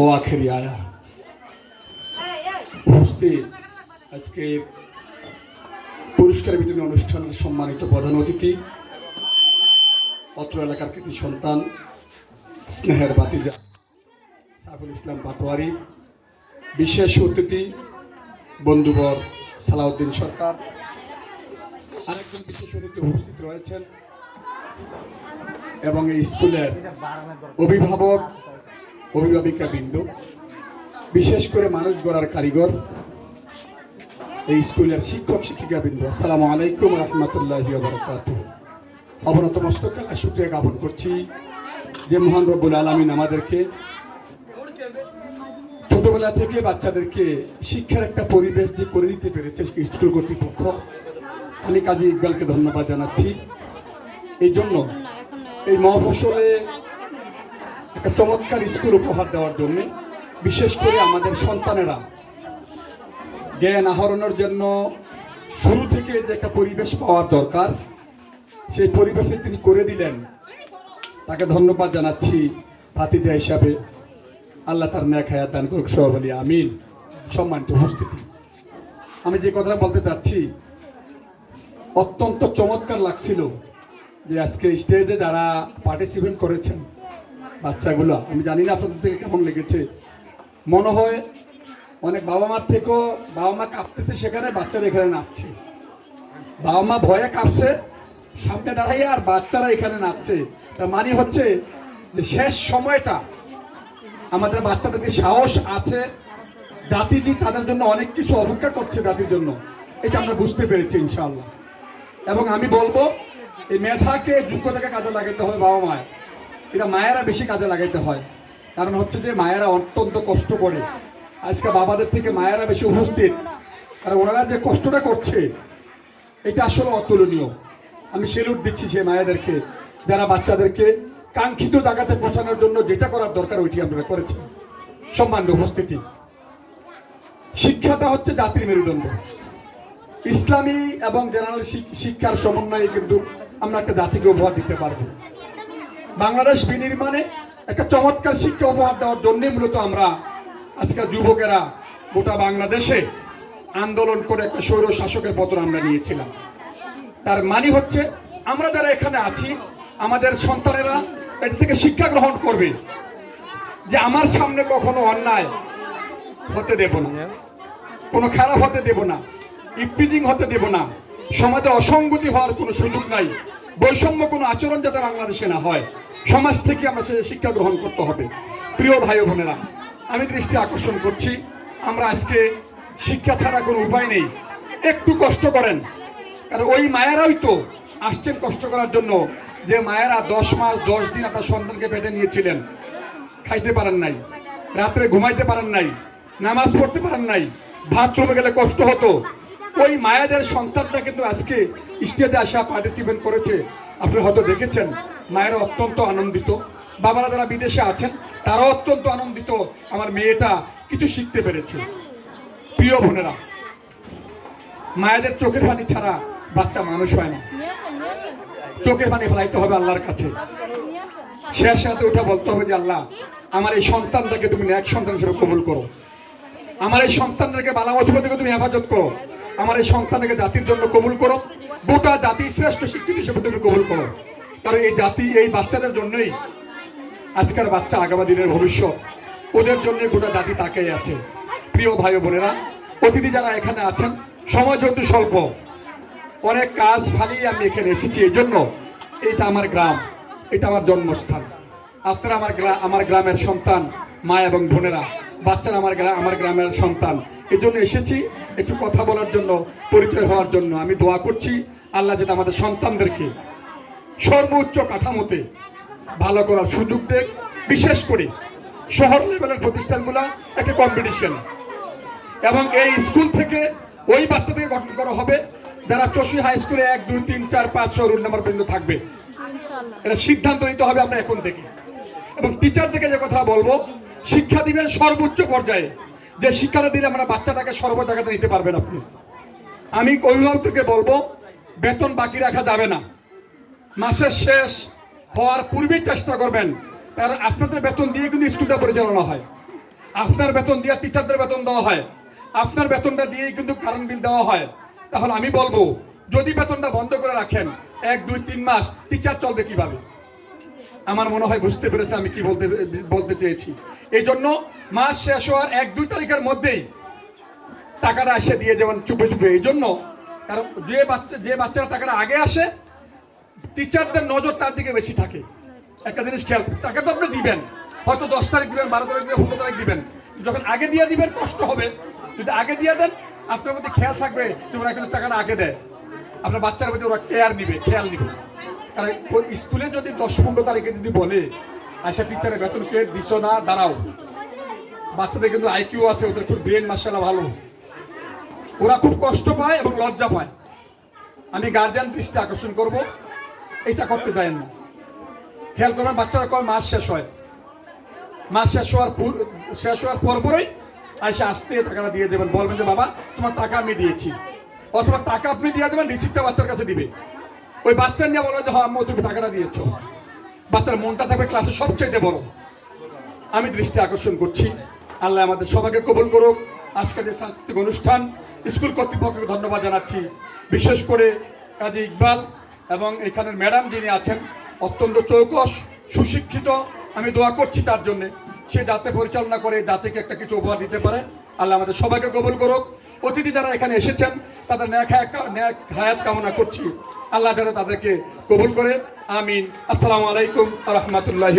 ও আখেরি আয়া। উপস্থিত আজকে পুরস্কার বিতরণ অনুষ্ঠানের সম্মানিত প্রধান অতিথি, অত্র এলাকার কৃতি সন্তান, স্নেহের বাতিজা সাইফুল ইসলাম পাটোয়ারি, বিশেষ অতিথি, বন্ধুবর সালাউদ্দিন সরকার, আরেকজন বিশেষ অতিথি উপস্থিত রয়েছেন এবং এই স্কুলের অভিভাবক অভিভাবিকা বিন্দু, বিশেষ করে মানুষ গড়ার কারিগর, এই স্কুলের শিক্ষক শিক্ষিকা বিন্দু। আসসালামু আলাইকুম রহমতুল্লাহ অবনত মস্তকালা সূত্রে জ্ঞাপন করছি যে মহান রব্বুল আলমিন আমাদেরকে ছোটবেলা থেকে বাচ্চাদেরকে শিক্ষার একটা পরিবেশ যে করে দিতে পেরেছে স্কুল কর্তৃপক্ষ। আমি কাজী ইকবালকে ধন্যবাদ জানাচ্ছি। এই জন্য এই মহাফসলে একটা চমৎকার স্কুল উপহার দেওয়ার জন্য, বিশেষ করে আমাদের সন্তানেরা। জ্ঞান আহরণের জন্য শুরু থেকে যে একটা পরিবেশ পাওয়ার দরকার, সেই পরিবেশে তিনি করে দিলেন। তাকে ধন্যবাদ জানাচ্ছি ভাতিজা হিসাবে। আল্লাহ তার ন্যাক হায়াত দান করুক সহ বলি আমিন। সম্মানিত উপস্থিতি। আমি যে কথাটা বলতে চাচ্ছি, অত্যন্ত চমৎকার লাগছিল যে আজকে স্টেজে যারা পার্টিসিপেট করেছেন বাচ্চাগুলো, আমি জানি না আপনাদের থেকে কেমন লেগেছে। মনে হয় অনেক বাবা মার থেকেও বাবা মা কাঁপতেছে সেখানে, বাচ্চারা এখানে নাচছে। বাবা মা ভয়ে কাঁপছে, সামনে দাঁড়াইয়ে আর বাচ্চারা এখানে নাচছে। তার মানে হচ্ছে যে শেষ সময়টা আমাদের বাচ্চাদেরকে সাহস আছে, জাতিজি তাদের জন্য অনেক কিছু অপেক্ষা করছে জাতির জন্য। এটা আমরা বুঝতে পেরেছি ইনশাআল্লাহ। এবং আমি বলব, এই মেধাকে, যোগ্যতাকে কাজে লাগাতে হবে বাবা মায়ের। এটা মায়েরা বেশি কাজে লাগাইতে হয়। কারণ হচ্ছে যে মায়েরা অত্যন্ত কষ্ট করে। আজকে বাবাদের থেকে মায়েরা বেশি উপস্থিত। কারণ ওনারা যে কষ্টটা করছে, এটা আসলে অতুলনীয়। আমি সেলুট দিচ্ছি সে মায়েদেরকে, যারা বাচ্চাদেরকে কাঙ্ক্ষিত জায়গাতে পৌঁছানোর জন্য যেটা করার দরকার ওইটি আপনারা করেছেন সম্মানিত উপস্থিতি। শিক্ষাটা হচ্ছে জাতির মেরুদণ্ড। ইসলামী এবং জেনারেল শিক্ষার সমন্বয়ে কিন্তু আমরা একটা জাতিকে উপহার দিতে পারব। বাংলাদেশ বিনির্মাণে একটা চমৎকার শিক্ষা উপহার দেওয়ার জন্যই মূলত আমরা আজকে যুবকেরা গোটা বাংলাদেশে আন্দোলন করে একটা সৌর শাসকের পতন আমরা নিয়েছিলাম। তার মানে হচ্ছে আমরা যারা এখানে আছি, আমাদের সন্তানেরা এর থেকে শিক্ষা গ্রহণ করবে যে আমার সামনে কখনো অন্যায় হতে দেব না, কোনো খারাপ হতে দেব না ইপিজিং হতে দেব না, সমাজে অসঙ্গতি হওয়ার কোনো সুযোগ নাই। বৈষম্য কোনো আচরণ যাতে বাংলাদেশে না হয়, সমাজ থেকে আমরা সে শিক্ষা গ্রহণ করতে হবে। প্রিয় ভাই বোনেরা, আমি দৃষ্টি আকর্ষণ করছি। আমরা আজকে শিক্ষা ছাড়া কোনো উপায় নেই। একটু কষ্ট করেন। কারণ ওই মায়েরাই তো আসছেন কষ্ট করার জন্য। যে মায়েরা দশ মাস, দশ দিন আপনার সন্তানকে পেটে নিয়েছিলেন, খাইতে পারেন নাই, রাত্রে ঘুমাইতে পারেন নাই, নামাজ পড়তে পারেন নাই, বাথরুমে গেলে কষ্ট হতো ওই মায়েদের সন্তানটা কিন্তু আজকে স্টেজে আসা পার্টিসিপেট করেছে। আপনি হয়তো দেখেছেন, মায়েরা অত্যন্ত আনন্দিত। বাবারা যারা বিদেশে আছেন, তারাও অত্যন্ত আনন্দিত। আমার মেয়েটা কিছু শিখতে পেরেছে। প্রিয় বোনেরা, মায়েদের চোখের পানি ছাড়া বাচ্চা মানুষ হয় না। চোখের পানি ফেলাইতে হবে আল্লাহর কাছে। শেষ সাথে উঠে বলতে হবে যে, আল্লাহ, আমার এই সন্তানটাকে তুমি এক সন্তান হিসেবে কবুল করো। আমার এই সন্তানটাকে বালা অসুবিধা থেকে তুমি হেফাজত করো। আমার এই সন্তানকে জাতির জন্য কবুল করো। গোটা জাতি শ্রেষ্ঠ শিক্ষিত হিসেবে তুমি কবুল করো। কারণ এই জাতি এই বাচ্চাদের জন্যই আজকের বাচ্চা আগামী দিনের ভবিষ্যৎ। ওদের জন্য গোটা জাতি তাকাই আছে। প্রিয় ভাই বোনেরা, অতিথি যারা এখানে আছেন, সময় যেহেতু স্বল্প, অনেক কাজ ফালিয়ে আমি এখানে এসেছি। এই জন্য এটা আমার গ্রাম, এটা আমার জন্মস্থান। আপনারা আমার গ্রাম আমার গ্রামের সন্তান, মা এবং বোনেরা বাচ্চারা আমার গ্রাম আমার গ্রামের সন্তান। এই জন্য এসেছি একটু কথা বলার জন্য পরিচয় হওয়ার জন্য। আমি দোয়া করছি আল্লাহ যেটা আমাদের সন্তানদেরকে সর্বোচ্চ কাঠামোতে ভালো করার সুযোগ দেখ বিশেষ করে শহর লেভেলের প্রতিষ্ঠানগুলো একটা কম্পিটিশন এবং এই স্কুল থেকে ওই বাচ্চাদেরকে গঠন করা হবে যারা চশি হাই স্কুলে এক দুই তিন চার পাঁচ ছয় রোল নাম্বার পর্যন্ত থাকবে। এটা সিদ্ধান্ত নিতে হবে আমরা এখন থেকে। এবং টিচার থেকে যে কথা বলব শিক্ষা দিবেন সর্বোচ্চ পর্যায়ে। যে শিক্ষাটা দিলে আমরা বাচ্চাটাকে সর্ব জায়গাতে নিতে পারবেন আপনি। আমি অভিভাবক থেকে বলব, বেতন বাকি রাখা যাবে না। মাসের শেষ হওয়ার পূর্বেই চেষ্টা করবেন। কারণ আপনাদের বেতন দিয়ে কিন্তু স্কুলটা পরিচালনা হয়। আপনার বেতন দিয়ে টিচারদের বেতন দেওয়া হয়। আপনার বেতনটা দিয়েই কিন্তু কারেন্ট বিল দেওয়া হয়। তাহলে আমি বলব, যদি বেতনটা বন্ধ করে রাখেন, এক, দুই, তিন মাস টিচার চলবে কীভাবে? আমার মনে হয় বুঝতে পেরেছে আমি কি বলতে বলতে চেয়েছি। এই জন্য মাস শেষ হওয়ার এক, দুই তারিখের মধ্যেই টাকাটা এসে দিয়ে যেমন চুপে চুপে এই জন্য কারণ যে বাচ্চা, যে বাচ্চারা টাকাটা আগে আসে টিচারদের নজর তার দিকে বেশি থাকে। একটা জিনিস খেয়াল টাকা তো আপনি দিবেন। হয়তো দশ তারিখ দিবেন, বারো তারিখ দিবেন, পনেরো তারিখ দিবেন। যখন আগে দিয়ে দিবেন, কষ্ট হবে। যদি আগে দিয়ে দেন, আপনার মধ্যে খেয়াল থাকবে যে ওরা কিন্তু টাকাটা আগে দেয়। আপনার বাচ্চার মধ্যে ওরা কেয়ার নিবে, খেয়াল নিবে। স্কুলে যদি দশ পনেরো তারিখে যদি বলে আচ্ছা টিচারের বেতন কে দিছো না, দাঁড়াও। বাচ্চাদের কিন্তু আইকিউ আছে, ওদের খুব ব্রেন মার্শাল্লাহ ভালো। ওরা খুব কষ্ট পায় এবং লজ্জা পায়। আমি গার্জিয়ান দৃষ্টি আকর্ষণ করব, এটা করতে চাই না। খেয়াল করবেন, বাচ্চারা কয় মাস শেষ হয়। মাস শেষ হওয়ার পূর- শেষ হওয়ার পর পরই আইসা আসতে টাকাটা দিয়ে দেবেন। বলবেন যে, বাবা, তোমার টাকা আমি দিয়েছি। অথবা টাকা আপনি দিয়ে দেবেন রিসিপ্টটা বাচ্চার কাছে দিবে। ওই বাচ্চা নিয়ে বলবেন যে হ্যাঁ আম্মু, তুমি টাকাটা দিয়েছ। বাচ্চার মনটা থাকবে ক্লাসে সবচাইতে বড়। আমি দৃষ্টি আকর্ষণ করছি। আল্লাহ আমাদের সবাইকে কবল করুক। আজকে যে সাংস্কৃতিক অনুষ্ঠান, স্কুল কর্তৃপক্ষকে ধন্যবাদ জানাচ্ছি। বিশেষ করে কাজী ইকবাল এবং এখানের ম্যাডাম যিনি আছেন, অত্যন্ত চৌকস, সুশিক্ষিত। আমি দোয়া করছি তার জন্যে। সে যাতে পরিচালনা করে জাতিকে একটা কিছু উপহার দিতে পারে। আল্লাহ আমাদের সবাইকে কবল করুক। অতিথি যারা এখানে এসেছেন, তাদের ন্যাক হায়াত কামনা করছি। আল্লাহ যারা তাদেরকে কবুল করে। আমিন। আসসালামু আলাইকুম রহমতুল্লাহ